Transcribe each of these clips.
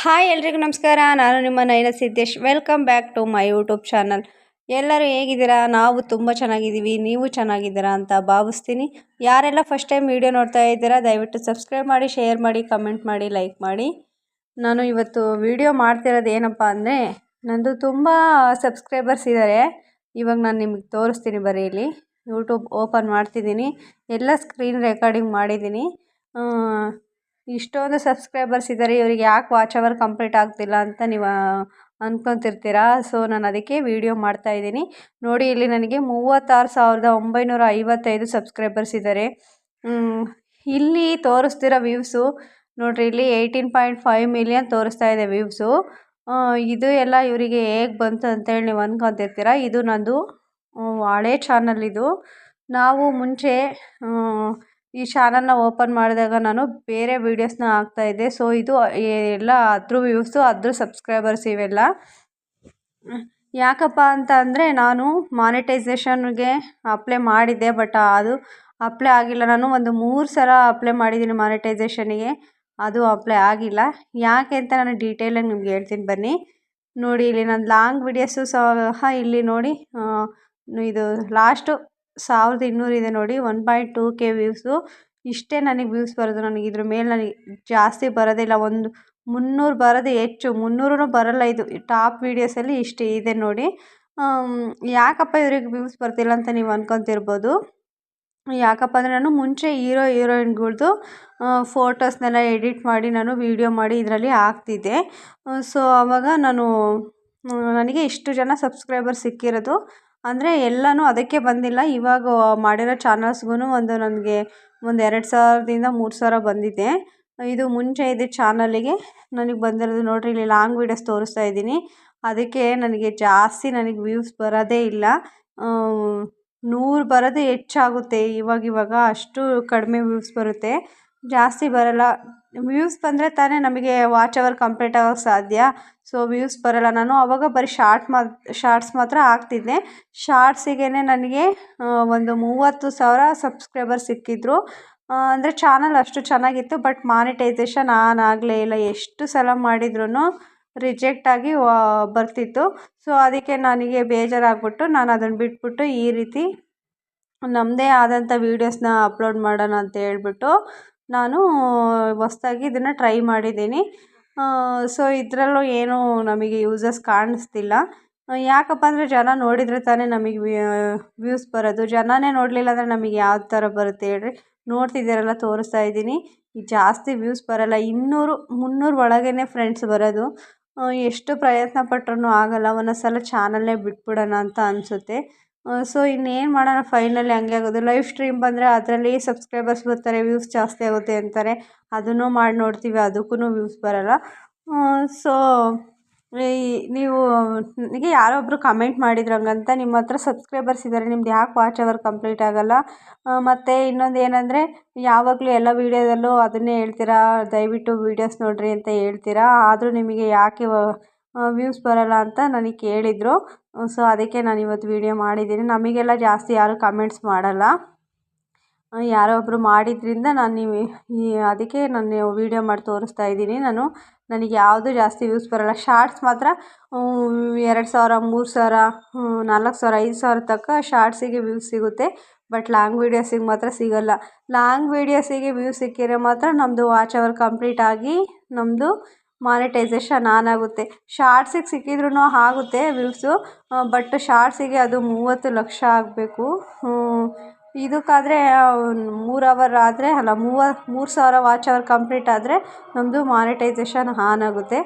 Hi ಎಲ್ರಿಗೂ ನಮಸ್ಕಾರ. ನಾನು ನಿಮ್ಮ Nayana Siddesh. Welcome back to my YouTube channel ಎಲ್ಲರೂ ಹೇಗಿದ್ದೀರಾ? ನಾವು ತುಂಬ ಚೆನ್ನಾಗಿದ್ದೀವಿ. ನೀವು ಚೆನ್ನಾಗಿದ್ದೀರಾ ಅಂತ ಭಾವಿಸ್ತೀನಿ. ಯಾರೆಲ್ಲ ಫಸ್ಟ್ ಟೈಮ್ ವೀಡಿಯೋ ನೋಡ್ತಾ ಇದ್ದೀರಾ, ದಯವಿಟ್ಟು ಸಬ್ಸ್ಕ್ರೈಬ್ ಮಾಡಿ ಶೇರ್ ಮಾಡಿ ಕಮೆಂಟ್ ಮಾಡಿ ಲೈಕ್ ಮಾಡಿ. ನಾನು ಇವತ್ತು ವೀಡಿಯೋ ಮಾಡ್ತಿರೋದು ಏನಪ್ಪ ಅಂದರೆ, ನಂದು ತುಂಬ ಸಬ್ಸ್ಕ್ರೈಬರ್ಸ್ ಇದ್ದಾರೆ ಇವಾಗ ನಾನು ನಿಮಗೆ ತೋರಿಸ್ತೀನಿ ಬರೀ ಇಲ್ಲಿ. ಯೂಟ್ಯೂಬ್ ಓಪನ್ ಮಾಡ್ತಿದ್ದೀನಿ. ಎಲ್ಲ ಸ್ಕ್ರೀನ್ ರೆಕಾರ್ಡಿಂಗ್ ಮಾಡಿದ್ದೀನಿ. ಇಷ್ಟೊಂದು ಸಬ್ಸ್ಕ್ರೈಬರ್ಸ್ ಇದ್ದಾರೆ ಇವರಿಗೆ ಯಾಕೆ ವಾಚ್ ಅವರ್ ಕಂಪ್ಲೀಟ್ ಆಗ್ತಿಲ್ಲ ಅಂತ ನೀವು ಅಂದ್ಕೊತಿರ್ತೀರಾ ಸೊ ನಾನು ಅದಕ್ಕೆ ವಿಡಿಯೋ ಮಾಡ್ತಾ ಇದ್ದೀನಿ. ನೋಡಿ, ಇಲ್ಲಿ ನನಗೆ ಮೂವತ್ತಾರು ಸಾವಿರದ ಒಂಬೈನೂರ ಐವತ್ತೈದು ಸಬ್ಸ್ಕ್ರೈಬರ್ಸ್ ಇದ್ದಾರೆ ಇಲ್ಲಿ ತೋರಿಸ್ತಿರೋ ವ್ಯೂವ್ಸು ನೋಡಿರಿ, ಇಲ್ಲಿ ಏಯ್ಟೀನ್ ಪಾಯಿಂಟ್ ಫೈವ್ ಮಿಲಿಯನ್ ತೋರಿಸ್ತಾ ಇದೆ ವ್ಯೂವ್ಸು ಇದು ಎಲ್ಲ ಇವರಿಗೆ ಹೇಗೆ ಬಂತು ಅಂತೇಳಿ ನೀವು ಅಂದ್ಕೊತಿರ್ತೀರಾ ಇದು ನಂದು ಹಳೆ ಚಾನಲ್ ಇದು. ನಾವು ಮುಂಚೆ ಈ ಚಾನಲ್ನ ಓಪನ್ ಮಾಡಿದಾಗ ನಾನು ಬೇರೆ ವೀಡಿಯೋಸ್ನ ಹಾಕ್ತಾಯಿದ್ದೆ ಸೊ, ಇದು ಎಲ್ಲ ಅದ್ರ ವ್ಯೂವ್ಸು, ಅದ್ರ ಸಬ್ಸ್ಕ್ರೈಬರ್ಸ್ ಇವೆಲ್ಲ. ಯಾಕಪ್ಪ ಅಂತ ಅಂದರೆ ನಾನು ಮಾನಿಟೈಸೇಷನ್ಗೆ ಅಪ್ಲೈ ಮಾಡಿದ್ದೆ, ಬಟ್ ಅದು ಅಪ್ಲೈ ಆಗಿಲ್ಲ. ನಾನು ಒಂದು ಮೂರು ಸಲ ಅಪ್ಲೈ ಮಾಡಿದ್ದೀನಿ ಮಾನಿಟೈಸೇಷನಿಗೆ. ಅದು ಅಪ್ಲೈ ಆಗಿಲ್ಲ. ಯಾಕೆ ಅಂತ ನಾನು ಡೀಟೇಲಾಗಿ ನಿಮ್ಗೆ ಹೇಳ್ತೀನಿ. ಬನ್ನಿ. ನೋಡಿ, ಇಲ್ಲಿ ನನ್ನ ಲಾಂಗ್ ವಿಡಿಯೋಸು ಸಹ ಇಲ್ಲಿ ನೋಡಿ. ಇದು ಲಾಸ್ಟು ಸಾವಿರದ ಇನ್ನೂರಿದೆ ನೋಡಿ one point two K views ಇಷ್ಟೇ ನನಗೆ ವ್ಯೂಸ್ ಬರೋದು. ನನಗೆ ಇದ್ರ ಮೇಲೆ ನನಗೆ ಜಾಸ್ತಿ ಬರೋದಿಲ್ಲ ಒಂದು ಮುನ್ನೂರು ಬರೋದು ಹೆಚ್ಚು. ಮುನ್ನೂರು ಬರೋಲ್ಲ ಇದು. ಟಾಪ್ ವೀಡಿಯೋಸಲ್ಲಿ ಇಷ್ಟು ಇದೆ ನೋಡಿ. ಯಾಕಪ್ಪ ಇವ್ರಿಗೆ ವ್ಯೂಸ್ ಬರ್ತಿಲ್ಲ ಅಂತ ನೀವು ಅನ್ಕೊತಿರ್ಬೋದು? ಯಾಕಪ್ಪ ಅಂದರೆ ನಾನು ಮುಂಚೆ ಹೀರೋ, ಹೀರೋಯಿನ್ಗಳ್ದು ಫೋಟೋಸ್ನೆಲ್ಲ ಎಡಿಟ್ ಮಾಡಿ, ನಾನು ವೀಡಿಯೋ ಮಾಡಿ ಇದರಲ್ಲಿ ಹಾಕ್ತಿದ್ದೆ ಸೊ ಆವಾಗ ನಾನು ನನಗೆ ಇಷ್ಟು ಜನ ಸಬ್ಸ್ಕ್ರೈಬರ್ ಸಿಕ್ಕಿರೋದು. ಅಂದರೆ ಎಲ್ಲಾನು ಅದಕ್ಕೆ ಬಂದಿಲ್ಲ. ಇವಾಗ ಮಾಡಿರೋ ಚಾನಲ್ಸ್ಗೂ ಒಂದು ನನಗೆ ಒಂದು ಎರಡು ಸಾವಿರದಿಂದ ಮೂರು ಸಾವಿರ ಬಂದಿದೆ. ಇದು ಮುಂಚೆ ಇದ್ದ ಚಾನಲಿಗೆ ನನಗೆ ಬಂದಿರೋದು ನೋಡಿರಿ, ಇಲ್ಲಿ ಲಾಂಗ್ ವೀಡಿಯೋಸ್ ತೋರಿಸ್ತಾ ಇದ್ದೀನಿ. ಅದಕ್ಕೆ ನನಗೆ ಜಾಸ್ತಿ ನನಗೆ ವ್ಯೂಸ್ ಬರೋದೇ ಇಲ್ಲ. ನೂರು ಬರೋದೇ ಹೆಚ್ಚಾಗುತ್ತೆ. ಇವಾಗಿವಾಗ ಅಷ್ಟು ಕಡಿಮೆ ವ್ಯೂಸ್ ಬರುತ್ತೆ. ಜಾಸ್ತಿ ಬರೋಲ್ಲ. ವ್ಯೂಸ್ ಬಂದರೆ ತಾನೇ ನಮಗೆ ವಾಚ್ ಅವರ್ ಕಂಪ್ಲೀಟ್ ಆಗೋಕ್ಕೆ ಸಾಧ್ಯ. ಸೊ ವ್ಯೂಸ್ ಬರೋಲ್ಲ. ನಾನು ಆವಾಗ ಬರೀ ಶಾರ್ಟ್ ಮಾ ಶಾರ್ಟ್ಸ್ ಮಾತ್ರ ಹಾಕ್ತಿದ್ದೆ. ಶಾರ್ಟ್ಸಿಗೆ ನನಗೆ ಒಂದು ಮೂವತ್ತು ಸಾವಿರ ಸಬ್ಸ್ಕ್ರೈಬರ್ ಸಿಕ್ಕಿದ್ರು. ಅಂದರೆ ಚಾನಲ್ ಅಷ್ಟು ಚೆನ್ನಾಗಿತ್ತು ಬಟ್ ಮಾನಿಟೈಸೇಷನ್ ಆನ್ ಆಗಲೇ ಇಲ್ಲ. ಎಷ್ಟು ಸಲ ಮಾಡಿದ್ರೂ ರಿಜೆಕ್ಟ್ ಆಗಿ ಬರ್ತಿತ್ತು. ಸೊ ಅದಕ್ಕೆ ನನಗೆ ಬೇಜಾರಾಗ್ಬಿಟ್ಟು ನಾನು ಅದನ್ನು ಬಿಟ್ಬಿಟ್ಟು ಈ ರೀತಿ ನಮ್ಮದೇ ಆದಂಥ ವೀಡಿಯೋಸ್ನ ಅಪ್ಲೋಡ್ ಮಾಡೋಣ ಅಂತ ಹೇಳ್ಬಿಟ್ಟು ನಾನು ಹೊಸ್ದಾಗಿ ಇದನ್ನು ಟ್ರೈ ಮಾಡಿದ್ದೀನಿ. ಸೊ ಇದರಲ್ಲೂ ಏನೂ ನಮಗೆ ಯೂಸಸ್ ಕಾಣಿಸ್ತಿಲ್ಲ. ಯಾಕಪ್ಪ ಅಂದರೆ ಜನ ನೋಡಿದರೆ ತಾನೇ ನಮಗೆ ವ್ಯೂಸ್ ಬರೋದು. ಜನನೇ ನೋಡಲಿಲ್ಲ ಅಂದರೆ ನಮಗೆ ಯಾವ ಥರ ಬರುತ್ತೆ ಹೇಳ್ರಿ. ನೋಡ್ತಿದ್ದೀರಲ್ಲ, ತೋರಿಸ್ತಾ ಇದ್ದೀನಿ. ಜಾಸ್ತಿ ವ್ಯೂಸ್ ಬರೋಲ್ಲ. ಇನ್ನೂರು, ಮುನ್ನೂರು ಒಳಗೇ ಫ್ರೆಂಡ್ಸ್ ಬರೋದು. ಎಷ್ಟು ಪ್ರಯತ್ನ ಪಟ್ರೂ ಆಗೋಲ್ಲ. ಒಂದೊಂದು ಸಲ ಚಾನಲ್ನೇ ಬಿಟ್ಬಿಡೋಣ ಅಂತ ಅನಿಸುತ್ತೆ. ಸೊ ಇನ್ನೇನು ಮಾಡೋಣ ಫೈನಲಿ ಹಂಗೆ ಆಗೋದು. ಲೈವ್ ಸ್ಟ್ರೀಮ್ ಬಂದರೆ ಅದರಲ್ಲಿ ಸಬ್ಸ್ಕ್ರೈಬರ್ಸ್ ಬರ್ತಾರೆ ವ್ಯೂಸ್ ಜಾಸ್ತಿ ಆಗುತ್ತೆ ಅಂತಾರೆ. ಅದನ್ನು ಮಾಡಿ ನೋಡ್ತೀವಿ ಅದಕ್ಕೂ ವ್ಯೂಸ್ ಬರೋಲ್ಲ. ಸೊ ಈ, ನೀವು ನನಗೆ ಯಾರೋ ಒಬ್ಬರು ಕಮೆಂಟ್ ಮಾಡಿದ್ರು ಹಂಗಂತ ನಿಮ್ಮ ಹತ್ರ ಸಬ್ಸ್ಕ್ರೈಬರ್ಸ್ ಇದ್ದಾರೆ ನಿಮ್ದು ಯಾಕೆ ವಾಚ್ ಅವರ್ ಕಂಪ್ಲೀಟ್ ಆಗೋಲ್ಲ? ಮತ್ತು ಇನ್ನೊಂದು ಏನಂದರೆ, ಯಾವಾಗಲೂ ಎಲ್ಲ ವೀಡಿಯೋದಲ್ಲೂ ಅದನ್ನೇ ಹೇಳ್ತೀರಾ? ದಯವಿಟ್ಟು ವೀಡಿಯೋಸ್ ನೋಡಿರಿ ಅಂತ ಹೇಳ್ತೀರಾ? ಆದರೂ ನಿಮಗೆ ಯಾಕೆ ವ್ಯೂಸ್ ಬರೋಲ್ಲ ಅಂತ ನನಗೆ ಕೇಳಿದರು. ಸೊ ಅದಕ್ಕೆ ನಾನು ಇವತ್ತು ವೀಡಿಯೋ ಮಾಡಿದ್ದೀನಿ. ನಮಗೆಲ್ಲ ಜಾಸ್ತಿ ಯಾರೂ ಕಮೆಂಟ್ಸ್ ಮಾಡೋಲ್ಲ. ಯಾರೋ ಒಬ್ಬರು ಮಾಡಿದ್ರಿಂದ ನಾನು ಈ ಅದಕ್ಕೆ ನಾನು ವೀಡಿಯೋ ಮಾಡಿ ತೋರಿಸ್ತಾ ಇದ್ದೀನಿ. ನಾನು, ನನಗೆ ಯಾವುದು ಜಾಸ್ತಿ ವ್ಯೂಸ್ ಬರೋಲ್ಲ. ಶಾರ್ಟ್ಸ್ ಮಾತ್ರ ಎರಡು ಸಾವಿರ, ಮೂರು ಸಾವಿರ ನಾಲ್ಕು ಸಾವಿರ, ಐದು ಸಾವಿರ ತನಕ ಶಾರ್ಟ್ಸಿಗೆ ವ್ಯೂಸ್ ಸಿಗುತ್ತೆ. ಬಟ್ ಲಾಂಗ್ ವೀಡಿಯೋಸಿಗೆ ಮಾತ್ರ ಸಿಗೋಲ್ಲ. ಲಾಂಗ್ ವೀಡಿಯೋಸಿಗೆ ವ್ಯೂಸ್ ಸಿಕ್ಕಿದ್ರೆ ಮಾತ್ರ ನಮ್ಮದು ವಾಚ್ ಅವರ್ ಕಂಪ್ಲೀಟ್ ಆಗಿ ನಮ್ಮದು ಮಾನಿಟೈಸೇಷನ್ ಆನ್ ಆಗುತ್ತೆ. ಶಾರ್ಟ್ಸಿಗೆ ಸಿಕ್ಕಿದ್ರೂ ಆಗುತ್ತೆ ವ್ಯೂವ್ಸು ಬಟ್ ಶಾರ್ಟ್ಸಿಗೆ ಅದು ಮೂವತ್ತು ಲಕ್ಷ ಆಗಬೇಕು. ಇದಕ್ಕಾದರೆ, ಮೂರು ಅವರ್ ಆದರೆ, ಅಲ್ಲ ಮೂವತ್ತು ಮೂರು ಸಾವಿರ ವಾಚ್ ಅವರ್ ಕಂಪ್ಲೀಟ್ ಆದರೆ ನಮ್ಮದು ಮಾನಿಟೈಸೇಷನ್ ಆನ್ ಆಗುತ್ತೆ.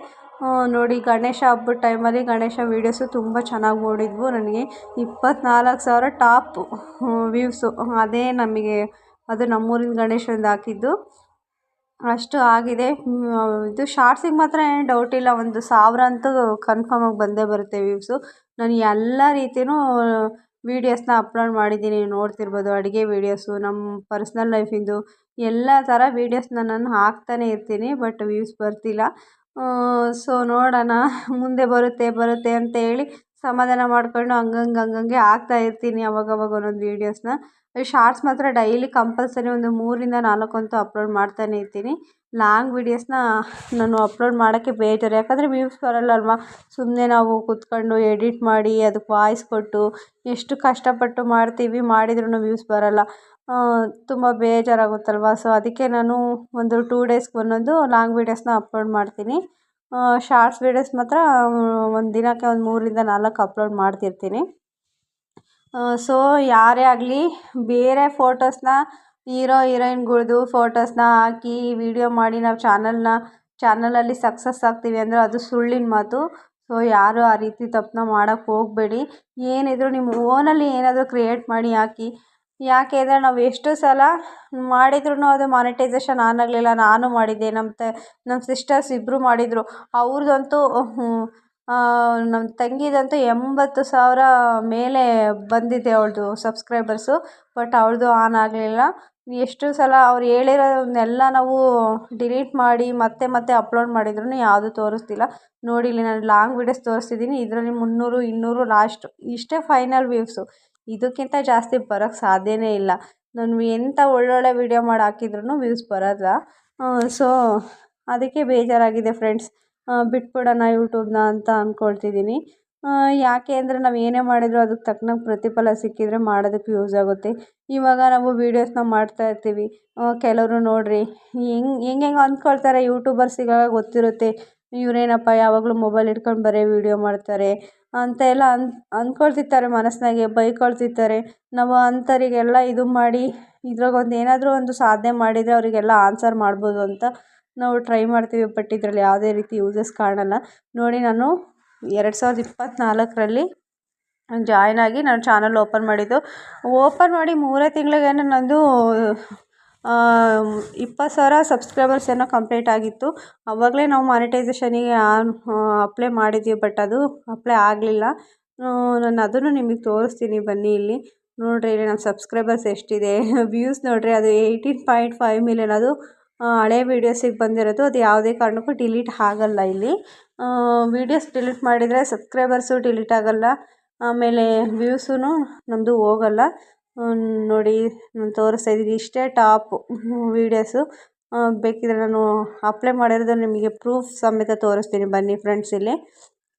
ನೋಡಿ, ಗಣೇಶ ಹಬ್ಬದ ಟೈಮಲ್ಲಿ ಗಣೇಶ ವೀಡಿಯೋಸು ತುಂಬ ಚೆನ್ನಾಗಿ ಓಡಿದ್ವು ನನಗೆ ಇಪ್ಪತ್ತ್ನಾಲ್ಕು ಸಾವಿರ ಟಾಪ್ ವ್ಯೂವ್ಸು ಅದೇ ನಮಗೆ, ಅದು ನಮ್ಮೂರಿನ ಗಣೇಶಂದು ಹಾಕಿದ್ದು. ಅಷ್ಟು ಆಗಿದೆ. ಇದು ಶಾರ್ಟ್ಸಿಗೆ ಮಾತ್ರ ಏನು ಡೌಟ್ ಇಲ್ಲ. ಒಂದು ಸಾವಿರ ಅಂತೂ ಕನ್ಫರ್ಮಾಗಿ ಬಂದೇ ಬರುತ್ತೆ ವ್ಯೂವ್ಸು ನಾನು ಎಲ್ಲ ರೀತಿಯೂ ವೀಡಿಯೋಸ್ನ ಅಪ್ಲೋಡ್ ಮಾಡಿದ್ದೀನಿ. ನೋಡ್ತಿರ್ಬೋದು ಅಡುಗೆ ವೀಡಿಯೋಸು ನಮ್ಮ ಪರ್ಸ್ನಲ್ ಲೈಫಿಂದು ಎಲ್ಲ ಥರ ವೀಡಿಯೋಸ್ನ ನಾನು ಹಾಕ್ತಾನೆ ಇರ್ತೀನಿ ಬಟ್ ವ್ಯೂಸ್ ಬರ್ತಿಲ್ಲ. ಸೊ ನೋಡೋಣ. ಮುಂದೆ ಬರುತ್ತೆ ಬರುತ್ತೆ ಅಂತ ಹೇಳಿ ಸಮಾಧಾನ ಮಾಡ್ಕೊಂಡು ಹಂಗಂಗೆ ಹಂಗಂಗೆ ಹಾಕ್ತಾ ಇರ್ತೀನಿ ಅವಾಗವಾಗ ಒಂದೊಂದು ವೀಡಿಯೋಸ್ನ ಶಾರ್ಟ್ಸ್ ಮಾತ್ರ ಡೈಲಿ ಕಂಪಲ್ಸರಿ ಒಂದು ಮೂರರಿಂದ ನಾಲ್ಕಂತೂ ಅಪ್ಲೋಡ್ ಮಾಡ್ತಾನೆ ಇರ್ತೀನಿ. ಲಾಂಗ್ ವೀಡಿಯೋಸ್ನ ನಾನು ಅಪ್ಲೋಡ್ ಮಾಡೋಕ್ಕೆ ಬೇಜಾರು. ಯಾಕಂದರೆ ವ್ಯೂವ್ಸ್ ಬರಲ್ಲ ಅಲ್ವಾ ಸುಮ್ಮನೆ ನಾವು ಕೂತ್ಕೊಂಡು ಎಡಿಟ್ ಮಾಡಿ ಅದಕ್ಕೆ ವಾಯ್ಸ್ ಕೊಟ್ಟು ಎಷ್ಟು ಕಷ್ಟಪಟ್ಟು ಮಾಡ್ತೀವಿ ಮಾಡಿದ್ರೂ ವ್ಯೂವ್ಸ್ ಬರಲ್ಲ. ತುಂಬ ಬೇಜಾರಾಗುತ್ತಲ್ವಾ? ಸೊ ಅದಕ್ಕೆ ನಾನು ಒಂದು ಟೂ ಡೇಸ್ಗೆ ಒಂದೊಂದು ಲಾಂಗ್ ವೀಡಿಯೋಸ್ನ ಅಪ್ಲೋಡ್ ಮಾಡ್ತೀನಿ. ಶಾರ್ಟ್ಸ್ ವೀಡಿಯೋಸ್ ಮಾತ್ರ ಒಂದು ದಿನಕ್ಕೆ ಒಂದು ಮೂರರಿಂದ ನಾಲ್ಕು ಅಪ್ಲೋಡ್ ಮಾಡ್ತಿರ್ತೀನಿ. ಸೊ ಯಾರೇ ಆಗಲಿ, ಬೇರೆ ಫೋಟೋಸ್ನ ಹೀರೋ, ಹೀರೋಯಿನ್ಗಳ್ದು ಫೋಟೋಸ್ನ ಹಾಕಿ ವೀಡಿಯೋ ಮಾಡಿ ನಾವು ಚಾನಲ್ನ ಚಾನಲಲ್ಲಿ ಸಕ್ಸಸ್ ಆಗ್ತೀವಿ ಅಂದರೆ ಅದು ಸುಳ್ಳಿನ ಮಾತು. ಸೊ ಯಾರು ಆ ರೀತಿ ತಪ್ಪನ್ನ ಮಾಡೋಕ್ಕೆ ಹೋಗಬೇಡಿ. ಏನಿದ್ರೂ ನಿಮ್ಮ ಓನಲ್ಲಿ ಏನಾದರೂ ಕ್ರಿಯೇಟ್ ಮಾಡಿ ಹಾಕಿ. ಯಾಕೆ ಅಂದರೆ ನಾವು ಎಷ್ಟು ಸಲ ಮಾಡಿದ್ರೂ ಅದು ಮಾನಿಟೈಸೇಷನ್ ಆನ್ ಆಗಲಿಲ್ಲ. ನಾನು ಮಾಡಿದ್ದೆ ನಮ್ಮ ತ ನಮ್ಮ ಸಿಸ್ಟರ್ಸ್ ಇಬ್ಬರು ಮಾಡಿದರು. ಅವ್ರದ್ದಂತೂ ನಮ್ಮ ತಂಗಿದಂತೂ ಎಂಬತ್ತು ಸಾವಿರ ಮೇಲೆ ಬಂದಿದೆ ಅವಳದು ಸಬ್ಸ್ಕ್ರೈಬರ್ಸು ಬಟ್ ಅವಳದು ಆನ್ ಆಗಲಿಲ್ಲ. ಎಷ್ಟು ಸಲ ಅವ್ರು ಹೇಳಿರೋದನ್ನೆಲ್ಲ ನಾವು ಡಿಲೀಟ್ ಮಾಡಿ ಮತ್ತೆ ಮತ್ತೆ ಅಪ್ಲೋಡ್ ಮಾಡಿದ್ರೂ ಯಾವುದೂ ತೋರಿಸ್ತಿಲ್ಲ. ನೋಡಿ, ಇಲ್ಲಿ ನಾನು ಲಾಂಗ್ ವೀಡಿಯೋಸ್ ತೋರಿಸ್ತಿದ್ದೀನಿ ಇದರಲ್ಲಿ ಮುನ್ನೂರು, ಇನ್ನೂರು ಲಾಸ್ಟ್ ಇಷ್ಟೇ ಫೈನಲ್ ವ್ಯೂವ್ಸು ಇದಕ್ಕಿಂತ ಜಾಸ್ತಿ ಬರೋಕ್ಕೆ ಸಾಧ್ಯವೇ ಇಲ್ಲ. ನಾನು ಎಂಥ ಒಳ್ಳೊಳ್ಳೆ ವೀಡಿಯೋ ಮಾಡಿ ಹಾಕಿದ್ರೂ ವ್ಯೂಸ್ ಬರೋಲ್ಲ ಸೊ ಅದಕ್ಕೆ ಬೇಜಾರಾಗಿದೆ ಫ್ರೆಂಡ್ಸ್ ಬಿಟ್ಬಿಡೋಣ ಯೂಟ್ಯೂಬನ್ನ ಅಂತ ಅಂದ್ಕೊಳ್ತಿದ್ದೀನಿ ಯಾಕೆ ಅಂದರೆ ನಾವು ಏನೇ ಮಾಡಿದರೂ ಅದಕ್ಕೆ ತಕ್ಕನಾಗಿ ಪ್ರತಿಫಲ ಸಿಕ್ಕಿದರೆ ಮಾಡೋದಕ್ಕೆ ಯೂಸ್ ಆಗುತ್ತೆ. ಇವಾಗ ನಾವು ವೀಡಿಯೋಸ್ನ ಮಾಡ್ತಾಯಿರ್ತೀವಿ ಕೆಲವರು ನೋಡಿರಿ, ಹೆಂಗೆ ಹೆಂಗೆಂಗೋ ಅಂದ್ಕೊಳ್ತಾರೆ ಯೂಟ್ಯೂಬರ್ಸಿಗೆಲ್ಲ ಗೊತ್ತಿರುತ್ತೆ. ಇವರೇನಪ್ಪ ಯಾವಾಗಲೂ ಮೊಬೈಲ್ ಹಿಡ್ಕೊಂಡು ಬರೀ ವೀಡಿಯೋ ಮಾಡ್ತಾರೆ ಅಂತ ಎಲ್ಲ ಅನ್ ಅಂದ್ಕೊಳ್ತಿರ್ತಾರೆ ಮನಸ್ಸಿನಾಗೆ, ಬೈಕೊಳ್ತಿರ್ತಾರೆ. ನಾವು ಅಂಥವರಿಗೆಲ್ಲ ಇದು ಮಾಡಿ ಇದ್ರಾಗ ಒಂದು ಏನಾದರೂ ಒಂದು ಸಾಧನೆ ಮಾಡಿದರೆ ಅವರಿಗೆಲ್ಲ ಆನ್ಸರ್ ಮಾಡ್ಬೋದು ಅಂತ ನಾವು ಟ್ರೈ ಮಾಡ್ತೀವಿ ಬಟ್ ಇದರಲ್ಲಿ ಯಾವುದೇ ರೀತಿ ಯೂಸಸ್ ಕಾಣಲ್ಲ. ನೋಡಿ ನಾನು ಎರಡು ಸಾವಿರದ ಇಪ್ಪತ್ತ್ನಾಲ್ಕರಲ್ಲಿ ಜಾಯ್ನ್ ಆಗಿ ನಾನು ಚಾನಲ್ ಓಪನ್ ಮಾಡಿದ್ದು. ಓಪನ್ ಮಾಡಿ ಮೂರೇ ತಿಂಗಳಿಗೇನೆ ನನ್ನದು ಇಪ್ಪತ್ತು ಸಾವಿರ ಸಬ್ಸ್ಕ್ರೈಬರ್ಸ್ ಏನೋ ಕಂಪ್ಲೀಟ್ ಆಗಿತ್ತು. ಅವಾಗಲೇ ನಾವು ಮಾನಿಟೈಸೇಷನಿಗೆ ಅಪ್ಲೈ ಮಾಡಿದ್ದೀವಿ ಬಟ್ ಅದು ಅಪ್ಲೈ ಆಗಲಿಲ್ಲ. ನಾನು ಅದನ್ನು ನಿಮಗೆ ತೋರಿಸ್ತೀನಿ ಬನ್ನಿ ಇಲ್ಲಿ. ನೋಡಿರಿ ಇಲ್ಲಿ ನಮ್ಮ ಸಬ್ಸ್ಕ್ರೈಬರ್ಸ್ ಎಷ್ಟಿದೆ. ವ್ಯೂಸ್ ನೋಡಿರಿ, ಅದು ಏಯ್ಟೀನ್ ಪಾಯಿಂಟ್ ಫೈವ್ ಮಿಲಿಯನ್ ಅದು ಹಳೆ ವೀಡಿಯೋಸಿಗೆ ಬಂದಿರೋದು. ಅದು ಯಾವುದೇ ಕಾರಣಕ್ಕೂ ಡಿಲೀಟ್ ಆಗಲ್ಲ ಇಲ್ಲಿ. ವೀಡಿಯೋಸ್ ಡಿಲೀಟ್ ಮಾಡಿದರೆ ಸಬ್ಸ್ಕ್ರೈಬರ್ಸು ಡಿಲೀಟ್ ಆಗೋಲ್ಲ. ಆಮೇಲೆ ವ್ಯೂಸೂ ನಮ್ಮದು ಹೋಗಲ್ಲ. ನೋಡಿ, ನಾನು ತೋರಿಸ್ತಾ ಇದ್ದೀನಿ. ಇಷ್ಟೇ ಟಾಪ್ ವೀಡಿಯೋಸು ಬೇಕಿದ್ದರೆ ನಾನು ಅಪ್ಲೈ ಮಾಡಿರೋದು ನಿಮಗೆ ಪ್ರೂಫ್ ಸಮೇತ ತೋರಿಸ್ತೀನಿ. ಬನ್ನಿ ಫ್ರೆಂಡ್ಸ್ ಇಲ್ಲಿ.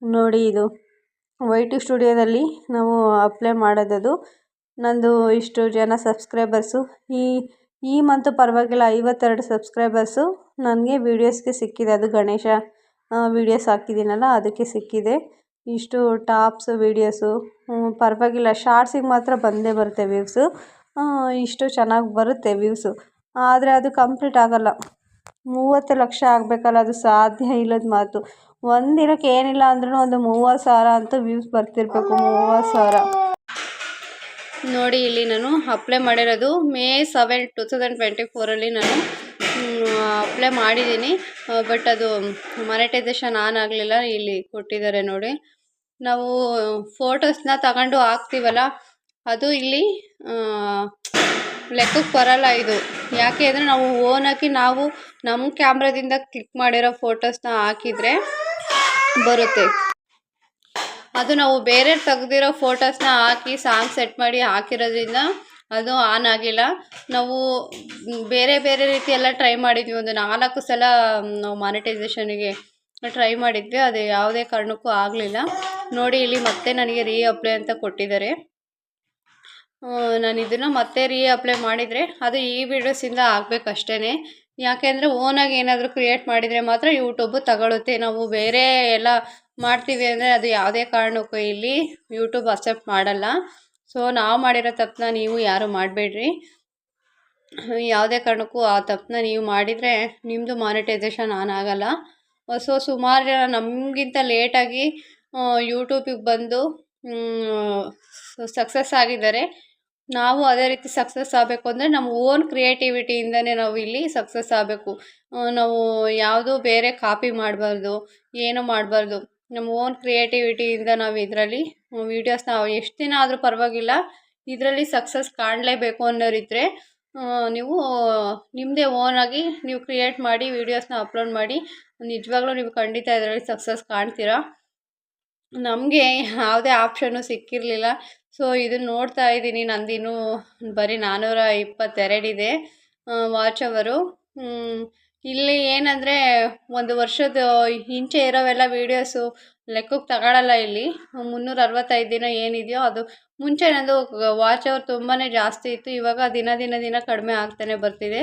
ನೋಡಿ ಇದು. ವೈ ಟಿ ಸ್ಟುಡಿಯೋದಲ್ಲಿ ನಾವು ಅಪ್ಲೈ ಮಾಡೋದದು. ನಂದು ಇಷ್ಟು ಜನ ಸಬ್ಸ್ಕ್ರೈಬರ್ಸು ಈ ಈ ಮಂತು ಪರವಾಗಿಲ್ಲ, ಐವತ್ತೆರಡು ಸಬ್ಸ್ಕ್ರೈಬರ್ಸು ನನಗೆ ವೀಡಿಯೋಸ್ಗೆ ಸಿಕ್ಕಿದೆ ಅದು ಗಣೇಶ ವೀಡಿಯೋಸ್ ಹಾಕಿದ್ದೀನಲ್ಲ, ಅದಕ್ಕೆ ಸಿಕ್ಕಿದೆ. ಇಷ್ಟು ಟಾಪ್ಸ್ ವೀಡಿಯೋಸು ಪರವಾಗಿಲ್ಲ ಶಾರ್ಟ್ಸಿಗೆ ಮಾತ್ರ ಬಂದೇ ಬರುತ್ತೆ ವ್ಯೂವ್ಸು ಇಷ್ಟು ಚೆನ್ನಾಗಿ ಬರುತ್ತೆ ವ್ಯೂವ್ಸು ಆದರೆ ಅದು ಕಂಪ್ಲೀಟ್ ಆಗೋಲ್ಲ. ಮೂವತ್ತು ಲಕ್ಷ ಆಗಬೇಕಲ್ಲ, ಅದು ಸಾಧ್ಯ ಇಲ್ಲದ ಮಾತು. ಒಂದಿನಕ್ಕೆ ದಿನಕ್ಕೆ ಏನಿಲ್ಲ ಅಂದ್ರೂ ಒಂದು ಮೂವತ್ತು ಸಾವಿರ ಅಂತೂ ವ್ಯೂಸ್ ಬರ್ತಿರ್ಬೇಕು, ಮೂವತ್ತು ಸಾವಿರ. ನೋಡಿ, ಇಲ್ಲಿ ನಾನು ಅಪ್ಲೈ ಮಾಡಿರೋದು May seven two thousand twenty ಫೋರಲ್ಲಿ ನಾನು ಅಪ್ಲೈ ಮಾಡಿದ್ದೀನಿ. ಬಟ್ ಅದು ಮಾನಿಟೈಸೇಷನ್ ಆನ್ ಆಗಲಿಲ್ಲ, ಇಲ್ಲಿ ಕೊಟ್ಟಿದ್ದಾರೆ ನೋಡಿ. ನಾವು ಫೋಟೋಸ್ನ ತಗೊಂಡು ಹಾಕ್ತೀವಲ್ಲ, ಅದು ಇಲ್ಲಿ ಲೆಕ್ಕಕ್ಕೆ ಬರಲ್ಲ ಇದು. ಯಾಕೆ ಅಂದರೆ ನಾವು ಓನಾಗಿ ನಾವು ನಮ್ಮ ಕ್ಯಾಮ್ರಾದಿಂದ ಕ್ಲಿಕ್ ಮಾಡಿರೋ ಫೋಟೋಸ್ನ ಹಾಕಿದರೆ ಬರುತ್ತೆ. ಅದು ನಾವು ಬೇರೆ ತೆಗ್ದಿರೋ ಫೋಟೋಸ್ನ ಹಾಕಿ ಸಾಂಗ್ ಸೆಟ್ ಮಾಡಿ ಹಾಕಿರೋದ್ರಿಂದ ಅದು ಆನ್ ಆಗಿಲ್ಲ. ನಾವು ಬೇರೆ ಬೇರೆ ರೀತಿ ಎಲ್ಲ ಟ್ರೈ ಮಾಡಿದ್ವಿ. ಒಂದು ನಾಲ್ಕು ಸಲ ನಾವು ಮಾನಿಟೈಸೇಷನ್ಗೆ ಟ್ರೈ ಮಾಡಿದ್ವಿ. ಅದು ಯಾವುದೇ ಕಾರಣಕ್ಕೂ ಆಗಲಿಲ್ಲ. ನೋಡಿ, ಇಲ್ಲಿ ಮತ್ತೆ ನನಗೆ ರೀ ಅಪ್ಲೈ ಅಂತ ಕೊಟ್ಟಿದ್ದಾರೆ. ನಾನು ಇದನ್ನು ಮತ್ತೆ ರೀ ಅಪ್ಲೈ ಮಾಡಿದರೆ ಅದು ಈ ವಿಡಿಯೋಸಿಂದ ಆಗಬೇಕಷ್ಟೇ ಯಾಕೆಂದರೆ ಓನಾಗಿ ಏನಾದರೂ ಕ್ರಿಯೇಟ್ ಮಾಡಿದರೆ ಮಾತ್ರ ಯೂಟ್ಯೂಬು ತಗೊಳುತ್ತೆ. ನಾವು ಬೇರೆ ಎಲ್ಲ ಮಾಡ್ತೀವಿ ಅಂದರೆ ಅದು ಯಾವುದೇ ಕಾರಣಕ್ಕೂ ಇಲ್ಲಿ ಯೂಟ್ಯೂಬ್ ಅಕ್ಸೆಪ್ಟ್ ಮಾಡಲ್ಲ. ಸೊ ನಾವು ಮಾಡಿರೋ ತಪ್ಪನ್ನ ನೀವು ಯಾರು ಮಾಡಬೇಡ್ರಿ? ಯಾವುದೇ ಕಾರಣಕ್ಕೂ ಆ ತಪ್ಪನ್ನ ನೀವು ಮಾಡಿದರೆ ನಿಮ್ಮದು ಮಾನಿಟೈಸೇಷನ್ ಆನ್ ಆಗಲ್ಲ. ಸೊ ಸುಮಾರು ಜನ ನಮಗಿಂತ ಲೇಟಾಗಿ ಯೂಟ್ಯೂಬಿಗೆ ಬಂದು ಸಕ್ಸಸ್ ಆಗಿದ್ದಾರೆ. ನಾವು ಅದೇ ರೀತಿ ಸಕ್ಸಸ್ ಆಗಬೇಕು ಅಂದರೆ ನಮ್ಮ ಓನ್ ಕ್ರಿಯೇಟಿವಿಟಿಯಿಂದನೇ ನಾವು ಇಲ್ಲಿ ಸಕ್ಸಸ್ ಆಗಬೇಕು. ನಾವು ಯಾವುದೂ ಬೇರೆ ಕಾಪಿ ಮಾಡಬಾರ್ದು, ಏನೂ ಮಾಡಬಾರ್ದು. ನಮ್ಮ ಓನ್ ಕ್ರಿಯೇಟಿವಿಟಿಯಿಂದ ನಾವು ಇದರಲ್ಲಿ ವೀಡಿಯೋಸ್ನ ಎಷ್ಟು ದಿನ ಆದರೂ ಪರವಾಗಿಲ್ಲ, ಇದರಲ್ಲಿ ಸಕ್ಸಸ್ ಕಾಣಲೇಬೇಕು ಅನ್ನೋರಿದ್ದರೆ ನೀವು ನಿಮ್ಮದೇ ಓನಾಗಿ ನೀವು ಕ್ರಿಯೇಟ್ ಮಾಡಿ ವೀಡಿಯೋಸ್ನ ಅಪ್ಲೋಡ್ ಮಾಡಿ, ನಿಜವಾಗ್ಲೂ ನೀವು ಖಂಡಿತ ಇದರಲ್ಲಿ ಸಕ್ಸಸ್ ಕಾಣ್ತೀರಾ? ನಮಗೆ ಯಾವುದೇ ಆಪ್ಷನ್ನು ಸಿಕ್ಕಿರಲಿಲ್ಲ. ಸೊ ಇದನ್ನು ನೋಡ್ತಾ ಇದ್ದೀನಿ. ನಂದಿನ್ನೂ ಬರೀ ನಾನ್ನೂರ ಇಪ್ಪತ್ತೆರಡಿದೆ ವಾಚ್ ಅವರು. ಇಲ್ಲಿ ಏನಂದರೆ ಒಂದು ವರ್ಷದ ಹಿಂಚೆ ಇರೋವೆಲ್ಲ ವೀಡಿಯೋಸು ಲೆಕ್ಕಕ್ಕೆ ತಗೊಳಲ್ಲ ಇಲ್ಲಿ. ಮುನ್ನೂರ ಅರವತ್ತೈದು ದಿನ ಏನಿದೆಯೋ ಅದು. ಮುಂಚೆ ನಂದು ವಾಚ್ ಅವರ್ ತುಂಬಾ ಜಾಸ್ತಿ ಇತ್ತು. ಇವಾಗ ದಿನ ದಿನ ದಿನ ಕಡಿಮೆ ಆಗ್ತಾನೆ ಬರ್ತಿದೆ.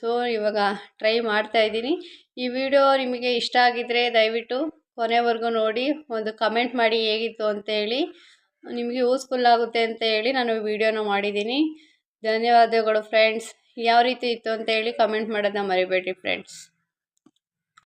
ಸೊ ಇವಾಗ ಟ್ರೈ ಮಾಡ್ತಾ ಇದ್ದೀನಿ. ಈ ವಿಡಿಯೋ ನಿಮಗೆ ಇಷ್ಟ ಆಗಿದ್ದರೆ ದಯವಿಟ್ಟು ಕೊನೆವರೆಗೂ ನೋಡಿ, ಒಂದು ಕಮೆಂಟ್ ಮಾಡಿ ಹೇಗಿತ್ತು ಅಂತೇಳಿ ನಿಮಗೆ ಯೂಸ್ಫುಲ್ ಆಗುತ್ತೆ ಅಂತ ಹೇಳಿ ನಾನು ವಿಡಿಯೋನ ಮಾಡಿದ್ದೀನಿ. ಧನ್ಯವಾದಗಳು ಫ್ರೆಂಡ್ಸ್ ಯಾವ ರೀತಿ ಇತ್ತು ಅಂತ ಹೇಳಿ ಕಮೆಂಟ್ ಮಾಡೋದನ್ನ ಮರಿಬೇಡಿ ಫ್ರೆಂಡ್ಸ್